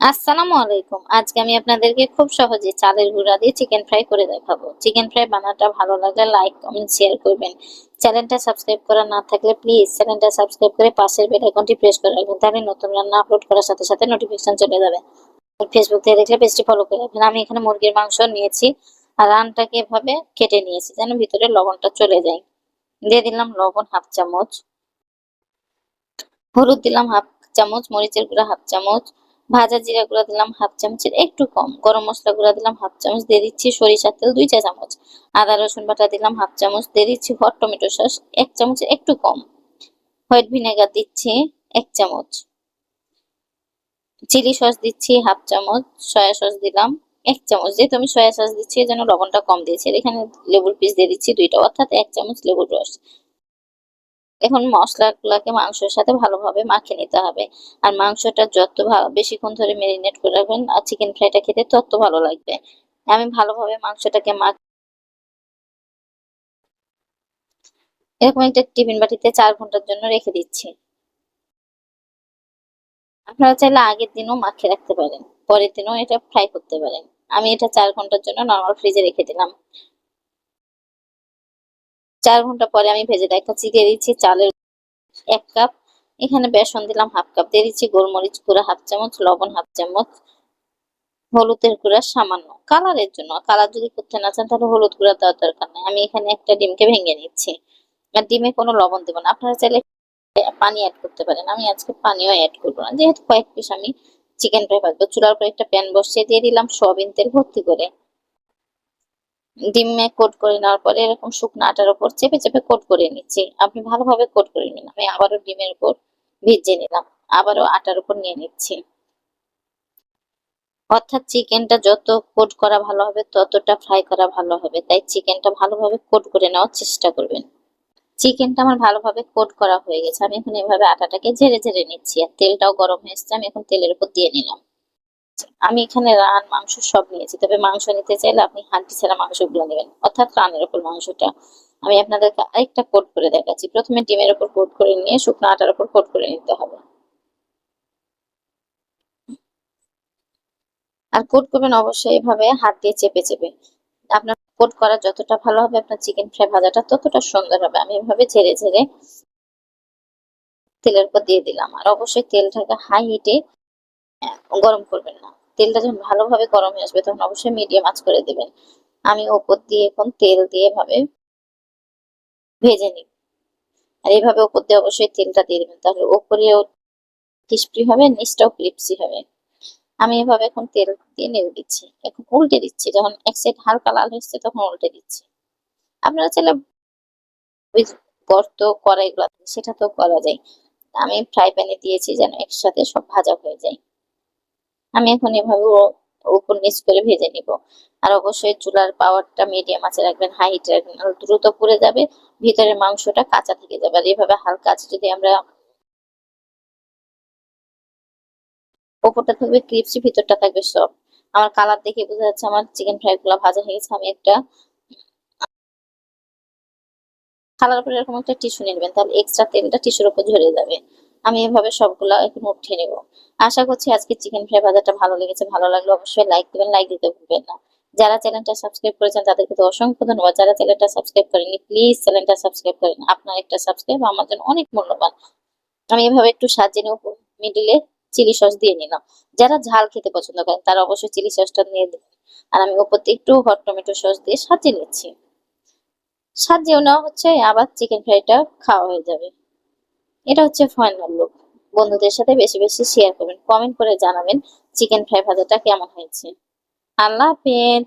আসসালামু আলাইকুম। আজকে আমি আপনাদেরকে খুব সহজে চালের গুঁড়া দিয়ে চিকেন ফ্রাই করে দেখাবো। চিকেন ফ্রাই বানাটা ভালো লাগলে লাইক কমেন্ট শেয়ার করবেন। চ্যানেলটা সাবস্ক্রাইব করা না থাকলে প্লিজ চ্যানেলটা সাবস্ক্রাইব করে পাশের বেল আইকনটি প্রেস করে রাখবেন। তাহলে নতুন রান্না আপলোড করার সাথে সাথে নোটিফিকেশন চলে যাবে। ফেসবুক থেকে দেখলে পেজটি ফলো করে রাখবেন। আমি এখানে মুরগির মাংস নিয়েছি আর রানটাকে এভাবে কেটে নিয়েছি যেন ভিতরে লবণটা চলে যায়। দিয়ে দিলাম লবণ হাফ চামচ। হলুদ দিলাম হাফ চামচ, মরিচের গুঁড়া হাফ চামচ। ভাজা জিরা গুঁড়া দিলাম হাফ চামচের একটু কম। গরম মশলা গুঁড়া দিলাম হাফ চামচ, দিয়ে দিচ্ছি সরিষার তেল দুই চা চামচ। আদা, রসুন বাটা দিলাম হাফ চামচ, দিয়ে দিচ্ছি হট টমেটো সস এক চামচের একটু কম। হোয়াইট ভিনেগার দিচ্ছি এক চামচ। চিলি সস দিচ্ছি হাফ চামচ সয়া সস দিলাম এক চামচ। যেহেতু আমি সয়া সস দিচ্ছি এই জন্য লবণটা কম দিয়েছি। এখানে লেবুর পিস দিয়ে দিচ্ছি দুইটা, অর্থাৎ এক চামচ লেবুর রস। এখন মশলাগুলোকে মাংসের সাথে ভালোভাবে মাখিয়ে নিতে হবে। আর মাংসটা যত বেশিক্ষণ ধরে মেরিনেট করে রাখবেন, আর চিকেন ফ্রাইটা খেতে তত ভালো লাগবে। আমি ভালোভাবে মাংসটাকে মাখ এরকম একটা টিফিন বাটিতে চার ঘণ্টার জন্য রেখে দিচ্ছি। আপনারা চাইলে আগের দিনও মাখিয়ে রাখতে পারেন, পরের দিনও এটা ফ্রাই করতে পারেন। আমি এটা চার ঘণ্টার জন্য নর্মাল ফ্রিজে রেখে দিলাম। চার ঘণ্টা পরে আমি ভেজে দেখাচ্ছি দিয়ে দিচ্ছি, চালের এক কাপ। এখানে বেসন দিলাম হাফ কাপ, দিয়ে দিচ্ছি গোলমরিচ গুঁড়া হাফ চামচ, লবণ হাফ চামচ, হলুদের গুঁড়া সামান্য। কালারের জন্য কালার যদি করতে না চান, তাহলে হলুদ গুঁড়া দেওয়ার দরকার নেই। আমি এখানে একটা ডিমকে ভেঙে নিচ্ছি। আর ডিমে কোনো লবণ দেবো না। আপনারা চাইলে পানি অ্যাড করতে পারেন। আমি আজকে পানিও অ্যাড করব না। যেহেতু কয়েক পিস আমি চিকেন ফ্রাই ভাজবো চুলার উপর একটা প্যান বসিয়ে দিয়ে দিলাম, সয়াবিন তেল ভর্তি করে। ডিমে কোট করে নেওয়ার পরে এরকম শুকনো আটার উপর চেপে চেপে কোট করে নিচ্ছি। আপনি ভালোভাবে কোট করে নিন। আমি আবারও ডিমের উপর ভিজিয়ে নিলাম। আবারও আটার উপর নিয়ে নিচ্ছি। অর্থাৎ চিকেনটা যত কোট করা ভালো হবে, ততটা ফ্রাই করা ভালো হবে। তাই চিকেনটা ভালোভাবে কোট করে নেওয়ার চেষ্টা করবেন। চিকেনটা আমার ভালোভাবে কোট করা হয়ে গেছে। আমি এখন এভাবে আটাটাকে ঝেড়ে ঝেড়ে নিচ্ছি। আর তেলটাও গরম হয়ে এসছে। আমি এখন তেলের উপর দিয়ে নিলাম। আমি এখানে রান, মাংস সব নিয়েছি। তবে মাংস নিতে চাইলে আপনি হাড্ডি ছাড়া মাংসগুলো নেবেন। অর্থাৎ রানের উপর মাংসটা। আমি আপনাদেরকে আরেকটা কোট করে দেখাচ্ছি। প্রথমে ডিমের উপর কোট করে নিয়ে শুকনো আটার উপর কোট করে নিতে হবে। আর কোট করবেন অবশ্যই এভাবে হাত দিয়ে চেপে চেপে। আপনার কোট করা যতটা ভালো হবে, আপনার চিকেন ফ্রাই ভাজাটা ততটা সুন্দর হবে। আমি এভাবে ঝেড়ে ঝেড়ে তেলের উপর দিয়ে দিলাম। আর অবশ্যই তেলটাকে হাই হিটে গরম করবেন না। তেলটা যখন ভালোভাবে গরম হয়ে আসবে, তখন অবশ্যই মিডিয়াম আঁচ করে দেবেন। আমি ওপর দিয়ে এখন তেল দিয়ে ভাবে ভেজে নিব। আর এইভাবে ওপর দিয়ে অবশ্যই তেলটা দিয়ে দিবেন। তাহলে ওপরেও ক্রিস্পি হবে, নিচটাও ক্রিপসি হবে। আমি এভাবে এখন তেল দিয়ে নেড়ে দিচ্ছি। এখন উল্টে দিচ্ছি। যখন এক সাইড হালকা লাল হচ্ছে তখন উল্টে দিচ্ছি। আপনারা চাইলে গর্ত, কড়াইগুলো সেটা তো করা যায়। আমি ফ্রাই প্যানে দিয়েছি যেন একসাথে সব ভাজা হয়ে যায়। আমি এখন এভাবে উপর নিচ করে ভেজে নিব। আর অবশ্যই চুলার পাওয়ারটা মিডিয়াম আছে রাখবেন হাই হিটে রাখবেন দ্রুত পুড়ে যাবে, ভিতরের মাংসটা কাঁচা থেকে যাবে। আর এভাবে হালকা আছে যদি আমরা ওপরটা থাকবে ক্রিপসি ভিতরটা থাকবে সব আমার কালার দেখে বোঝা যাচ্ছে আমার চিকেন ফ্রাই গুলা ভাজা হয়ে গেছে, আমি একটা খালার উপরে এরকম একটা টিস্যু নিয়ে নেবেন, তাহলে এক্সট্রা তেলটা টিস্যুর উপর ঝরে যাবে। আমি এভাবে সবগুলা এখন উঠিয়ে নেব। আশা করছি আজকে চিকেন ফ্রাই ভাজাটা ভালো লেগেছে, ভালো লাগলে অবশ্যই লাইক দিবেন লাইক দিতে ভুলবেন না। যারা চ্যানেলটা সাবস্ক্রাইব করেছেন, তাদেরকে তো অসংখ্য ধন্যবাদ। যারা চ্যানেলটা সাবস্ক্রাইব করেনি প্লিজ চ্যানেলটা সাবস্ক্রাইব করেন আপনার একটা সাবস্ক্রাইব আমার জন্য অনেক মূল্যবান। আমি এভাবে একটু সাজিয়ে নেব মিডিলে চিলি সস দিয়ে নিলাম। যারা ঝাল খেতে পছন্দ করেন, তারা অবশ্যই চিলি সসটা নিয়ে দেবেন আর আমি দিয়ে একটু হট টমেটো সস দিয়ে সাজিয়ে নিচ্ছি। সাজিয়েও নেওয়া হচ্ছে, আবার চিকেন ফ্রাইটা খাওয়া হয়ে যাবে। এটা হচ্ছে ফাইনাল লুক বন্ধুদের সাথে বেশি বেশি শেয়ার করবেন কমেন্ট করে জানাবেন চিকেন ফ্রাই ভাজাটা কেমন হয়েছে। আল্লাহ হাফেজ।